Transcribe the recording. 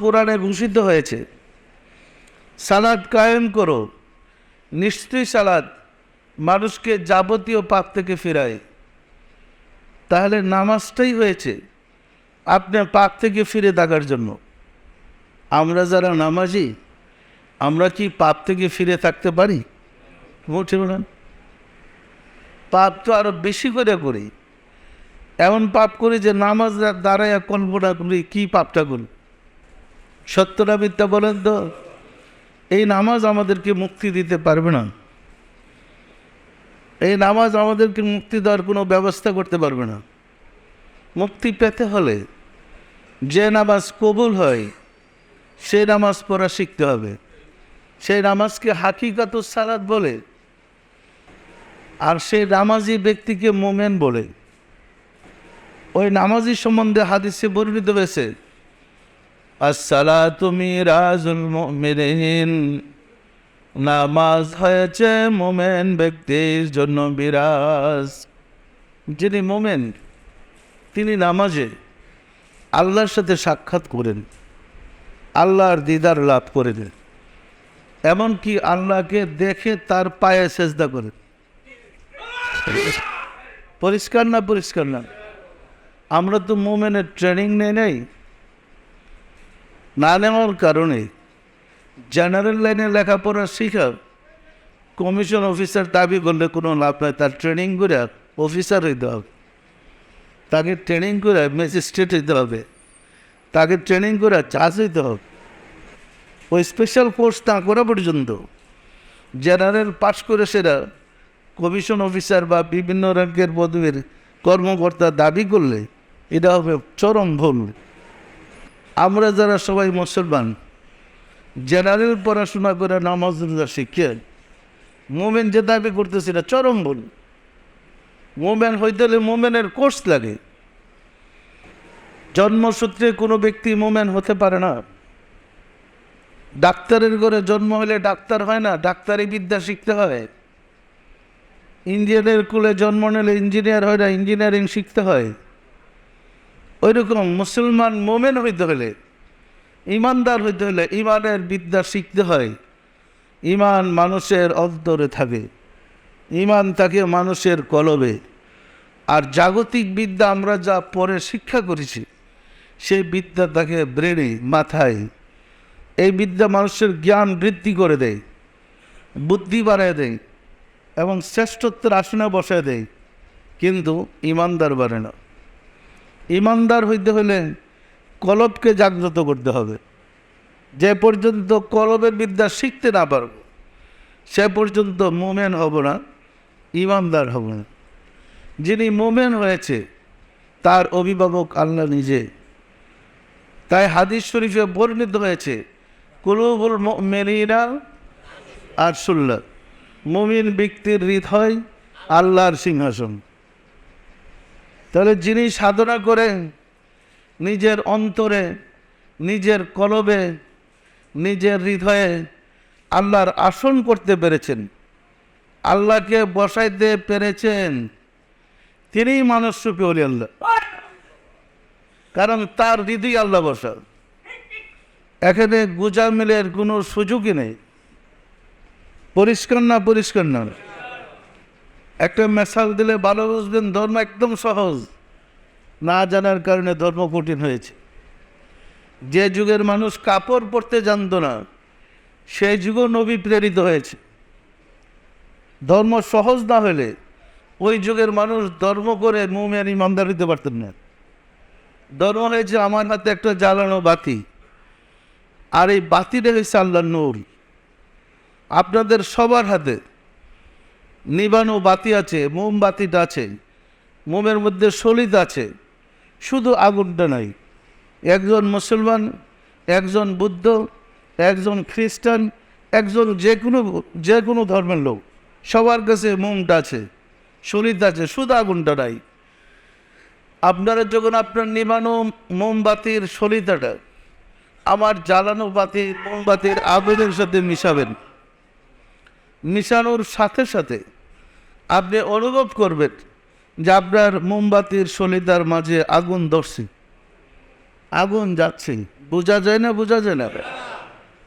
কোরআনে ঘোষিত হয়েছে। সালাদ কায়েম করো। নিশ্চয়ই সালাদ মানুষকে যাবতীয় পাপ থেকে ফেরায়। তাহলে নামাজটাই হয়েছে আপনার পাপ থেকে ফিরে থাকার জন্য। আমরা যারা নামাজি, আমরা কি পাপ থেকে ফিরে থাকতে পারি? মোটেও না পাপ তো আরও বেশি করে করি। এমন পাপ করি যে নামাজ দাঁড়ায় কল্পনা করি, কি পাপটা করি? সত্যটা মিথ্যা বলেন তো। এই নামাজ আমাদেরকে মুক্তি দিতে পারবে না। এই নামাজ আমাদেরকে মুক্তি দেওয়ার কোনো ব্যবস্থা করতে পারবে না। মুক্তি পেতে হলে যে নামাজ কবুল হয়, সেই নামাজ পড়া শিখতে হবে। সেই নামাজকে হাকিকাত সালাদ বলে, আর সেই নামাজি ব্যক্তিকে মোমেন বলে। ওই নামাজি সম্বন্ধে হাদিসে বর্ণিত হয়েছে আসসালাতু মিরাজুল মুমিনিন। নামাজ হয়েছে মোমেন ব্যক্তির জন্য বিরাজ। যিনি মোমেন, তিনি নামাজে আল্লাহর সাথে সাক্ষাৎ করেন, আল্লাহর দিদার লাভ করেন। এমনকি আল্লাহকে দেখে তার পায়ে সেজদা করেন। পরিষ্কার না পরিষ্কার না? আমরা তো মোমেনের ট্রেনিং নেই নেই। না নেওয়ার কারণে জেনারেল লাইনে লেখাপড়া শিখা কমিশন অফিসার দাবি করলে কোনো লাভ নাই। তার ট্রেনিং করে অফিসার হইতে হবে। তাকে ট্রেনিং করে ম্যাজিস্ট্রেট হইতে হবে। তাকে ট্রেনিং করে চার্জ হইতে হবে। ওই স্পেশাল কোর্স না করা পর্যন্ত জেনারেল পাস করে সেরা কমিশন অফিসার বা বিভিন্ন র্যাঙ্কের পদবীর কর্মকর্তা দাবি করলে এটা হবে চরম ভুল। আমরা যারা সবাই মুসলমান, জেনারেল পড়াশোনা করে নামাজ রোজা শিখে, মোমেন যে দাবি করতেছে এটা চরম ভুল। মোমেন হইতে হলে মোমেনের কোর্স লাগে। জন্মসূত্রে কোনো ব্যক্তি মোমেন হতে পারে না। ডাক্তারের ঘরে জন্ম হলে ডাক্তার হয় না, ডাক্তারি বিদ্যা শিখতে হয়। ইঞ্জিনিয়ারের কুলে জন্ম নিলে ইঞ্জিনিয়ার হয় না, ইঞ্জিনিয়ারিং শিখতে হয়। ওই রকম মুসলমান মোমেন হইতে হলে ইমানদার হইতে হলে ইমানের বিদ্যা শিখতে হয়। ইমান মানুষের অন্তরে থাকে। ইমান থাকে মানুষের কলবে। আর জাগতিক বিদ্যা আমরা যা পরে শিক্ষা করেছি, সেই বিদ্যা তাকে ব্রেনে, মাথায়, এই বিদ্যা মানুষের জ্ঞান বৃদ্ধি করে দেয়, বুদ্ধি বাড়ায় দেয় এবং শ্রেষ্ঠত্বের আসনে বসায় দেয়। কিন্তু ইমানদার বাড়ে না। ইমানদার হইতে হলে কলবকে জাগ্রত করতে হবে। যে পর্যন্ত কলবের বিদ্যা শিখতে না পারব, সে পর্যন্ত মোমেন হব না, ইমানদার হব না। যিনি মোমেন হয়েছে, তার অভিভাবক আল্লাহ নিজে। তাই হাদিস শরীফে বর্ণিত হয়েছে, কুলুবুল মেরিনা আর সুল্লা মুমিন ব্যক্তির হৃদয় আল্লাহর সিংহাসন। তাহলে যিনি সাধনা করেন নিজের অন্তরে, নিজের কলবে, নিজের হৃদয়ে আল্লাহর আসন করতে পেরেছেন, আল্লাহকে বসাইতে পেরেছেন, তিনিই মানুষ রূপে অলি আল্লাহ। কারণ তার হৃদয় আল্লাহ বসা। এখানে গুজামিলের কোনো সুযোগই নেই। পরিষ্কার না পরিষ্কার না? একটা মেসাল দিলে ভালো বুঝবেন ধর্ম একদম সহজ। না জানার কারণে ধর্ম কঠিন হয়েছে। যে যুগের মানুষ কাপড় পরতে জানতো না, সেই যুগও নবী প্রেরিত হয়েছে। ধর্ম সহজ না হলে ওই যুগের মানুষ ধর্ম করে মুমের ইমানদার হইতে পারতেন না। ধর্ম হয়েছে আমার হাতে একটা জ্বালানো বাতি, আর এই বাতিটা হয়েছে আল্লাহ নূর। আপনাদের সবার হাতে নিবানো বাতি আছে, মোমবাতিটা আছে, মোমের মধ্যে সলিত আছে, শুধু আগুনটা নাই। একজন মুসলমান, একজন বুদ্ধ, একজন খ্রিস্টান, একজন যে কোনো যে কোনো ধর্মের লোক, সবার কাছে মোমটা আছে সলিত আছে, শুধু আগুনটা নাই। আপনারা যখন আপনার নিবানো মোমবাতির সলিতাটা আমার জ্বালানো বাতি, মোমবাতির আগুনের সাথে মিশাবেন। মিশানোর সাথে সাথে আপনি অনুভব করবেন যে আপনার মোমবাতির সলিদার মাঝে আগুন ধরছে। আগুন যাচ্ছে বোঝা যায় না, বোঝা যায় না।